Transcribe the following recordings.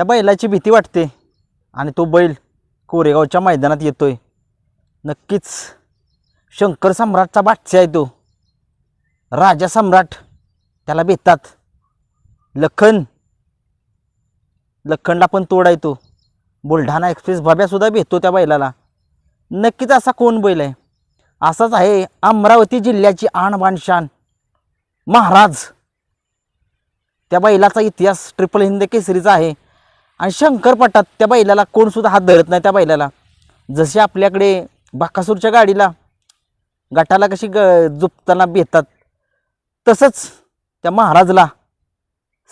त्या बैलाची भीती वाटते. आणि तो बैल कोरेगावच्या मैदानात येतो आहे नक्कीच शंकर सम्राटचा बादशाह आहे तो. राजा सम्राट त्याला भेटतात. लखन लखनला पण तोड आहे तो. बुलढाणा एक्सप्रेस भाब्यासुद्धा भेटतो त्या बैलाला. नक्कीच असा कोण बैल आहे? असाच आहे अमरावती जिल्ह्याची आणबाणशान महाराज. त्या बैलाचा इतिहास ट्रिपल हिंद केसरीचा आहे. आणि शंकरपटात त्या बैलाला कोणसुद्धा हात धरत नाही त्या बैलाला. जसे आपल्याकडे बाकासूरच्या गाडीला गटाला कशी ग जुपताना भेतात तसंच त्या महाराजला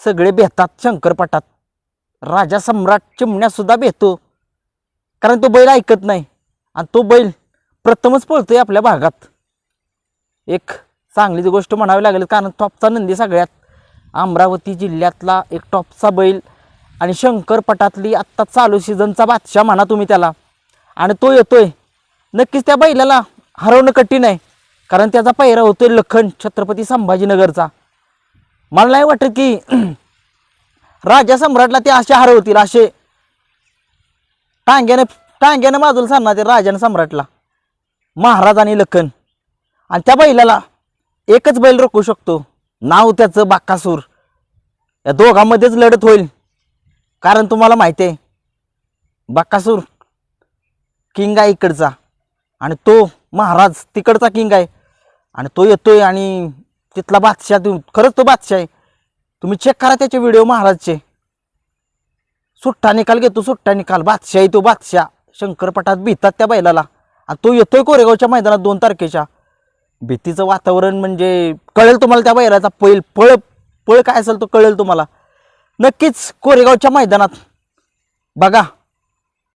सगळे भेटतात शंकरपटात राजा सम्राट चिमण्यासुद्धा भेतो कारण तो बैल ऐकत नाही आणि तो बैल प्रथमच पळतोय आपल्या भागात. एक चांगलीच गोष्ट म्हणावी लागेल कारण टॉपचा नंदी सगळ्यात. अमरावती जिल्ह्यातला एक टॉपचा बैल आणि शंकरपटातली आत्ता चालू सीझनचा बादशाह म्हणा तुम्ही त्याला. आणि तो येतोय. नक्कीच त्या बैलाला हरवणं कठीण आहे. कारण त्याचा पैरा होतोय लखन छत्रपती संभाजीनगरचा. मला नाही वाटत की राजा सम्राटला ते असे हरवतील असे टांग्याने टांग्याने बाजूला सांगणार ते राजाने सम्राटला. महाराज आणि लखन. आणि त्या बैलाला एकच बैल रोखू शकतो. नाव त्याचं बाकासूर. या दोघांमध्येच लढत होईल. कारण तुम्हाला माहिती आहे बक्कासूर किंग आहे इकडचा आणि तो महाराज तिकडचा किंग आहे. आणि तो येतोय आणि तिथला बादशाह तू खरंच तो बादशाह आहे. तुम्ही चेक करा त्याचे व्हिडिओ महाराजचे. सुट्टा निकाल घेतो सुट्टा निकाल. बादशाह तो बादशाह. शंकरपटात भीतात त्या बैलाला. आणि तो येतोय कोरेगावच्या मैदानात दोन तारखेच्या. भीतीचं वातावरण म्हणजे कळेल तुम्हाला त्या बैलाचा. पैल पळ पळ काय असेल तो कळेल तुम्हाला. नक्कीच कोरेगावच्या मैदानात. बघा.